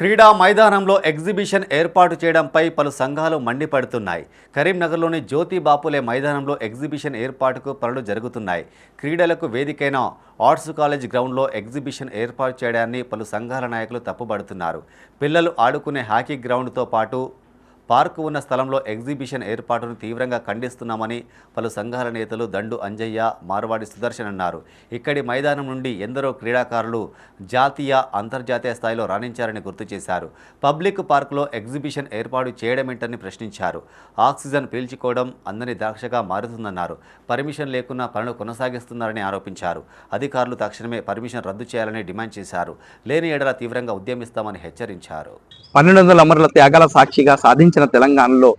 క్రీడా మైదానంలో ఎగ్జిబిషన్ ఏర్పాటు చేయడంపై పలు సంఘాలు మండిపడుతున్నాయి. కరీంనగర్లోని జ్యోతి బాపులే మైదానంలో ఎగ్జిబిషన్ ఏర్పాటుకు పనులు జరుగుతున్నాయి. క్రీడలకు వేదికైన ఆర్ట్స్ కాలేజ్ గ్రౌండ్లో ఎగ్జిబిషన్ ఏర్పాటు చేయడాన్ని పలు సంఘాల నాయకులు తప్పుపడుతున్నారు పిల్లలు ఆడుకునే హాకీ గ్రౌండ్తో పాటు పార్కు ఉన్న స్థలంలో ఎగ్జిబిషన్ ఏర్పాటును తీవ్రంగా ఖండిస్తున్నామని పలు సంఘాల నేతలు దండు అంజయ్య మార్వాడి సుదర్శన్ అన్నారు. ఇక్కడి మైదానం నుండి ఎందరో క్రీడాకారులు జాతీయ అంతర్జాతీయ స్థాయిలో రాణించారని గుర్తు చేశారు. పబ్లిక్ పార్కులో ఎగ్జిబిషన్ ఏర్పాటు చేయడమేంటని ప్రశ్నించారు. ఆక్సిజన్ పీల్చుకోవడం అందని ద్రాక్షగా మారుతుందన్నారు. పర్మిషన్ లేకున్నా పనులు కొనసాగిస్తున్నారని ఆరోపించారు. అధికారులు తక్షణమే పర్మిషన్ రద్దు చేయాలని డిమాండ్ చేశారు. లేని ఎడల తీవ్రంగా ఉద్యమిస్తామని హెచ్చరించారు. పన్నెండు వందల అమరుల త్యాగాల సాక్షిగా సాధించిన తెలంగాణలో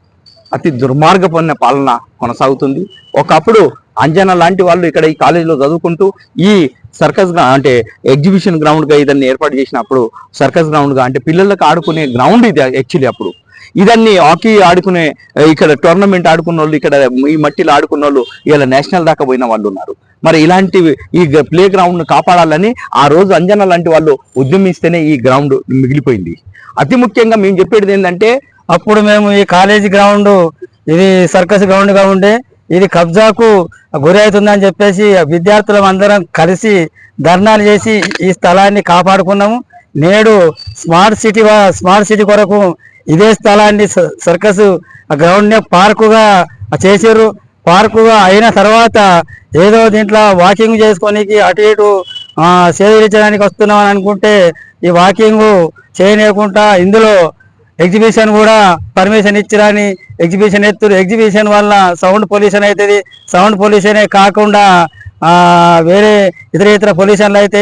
అతి దుర్మార్గపడిన పాలన కొనసాగుతుంది. ఒకప్పుడు అంజనా లాంటి వాళ్ళు ఇక్కడ ఈ కాలేజీలో చదువుకుంటూ ఈ సర్కస్ అంటే ఎగ్జిబిషన్ గ్రౌండ్గా ఇదాన్ని ఏర్పాటు చేసినప్పుడు సర్కస్ గ్రౌండ్గా అంటే పిల్లలకు ఆడుకునే గ్రౌండ్ ఇది యాక్చువల్లీ అప్పుడు. ఇదన్ని హాకీ ఆడుకునే ఇక్కడ టోర్నమెంట్ ఆడుకున్న వాళ్ళు ఇక్కడ ఈ మట్టిలో ఆడుకున్న వాళ్ళు ఇలా నేషనల్ దాకా పోయిన వాళ్ళు ఉన్నారు. మరి ఇలాంటివి ఈ ప్లే గ్రౌండ్ కాపాడాలని ఆ రోజు అంజనా లాంటి వాళ్ళు ఉద్యమిస్తేనే ఈ గ్రౌండ్ మిగిలిపోయింది. అతి ముఖ్యంగా మేము చెప్పేది ఏంటంటే అప్పుడు మేము ఈ కాలేజీ గ్రౌండ్ ఇది సర్కస్ గ్రౌండ్గా ఉండే ఇది కబ్జాకు గురి అవుతుందని చెప్పేసి విద్యార్థులం అందరం కలిసి ధర్నాలు చేసి ఈ స్థలాన్ని కాపాడుకున్నాము. నేడు స్మార్ట్ సిటీ స్మార్ట్ సిటీ కొరకు ఇదే స్థలాన్ని సర్కస్ గ్రౌండ్నే పార్కుగా చేసారు పార్కుగా అయిన తర్వాత ఏదో దీంట్లో వాకింగ్ చేసుకోనికి అటు ఇటు సేవించడానికి సేకరించడానికి వస్తున్నాం అని అనుకుంటే ఈ వాకింగ్ చేయలేకుండా ఇందులో ఎగ్జిబిషన్ కూడా పర్మిషన్ ఇచ్చిరని ఎగ్జిబిషన్ ఎత్తురు. ఎగ్జిబిషన్ వల్ల సౌండ్ పొల్యూషన్ అవుతుంది సౌండ్ పొల్యూషనే కాకుండా ఆ, వేరే ఇతర ఇతర పొల్యూషన్లు అయితే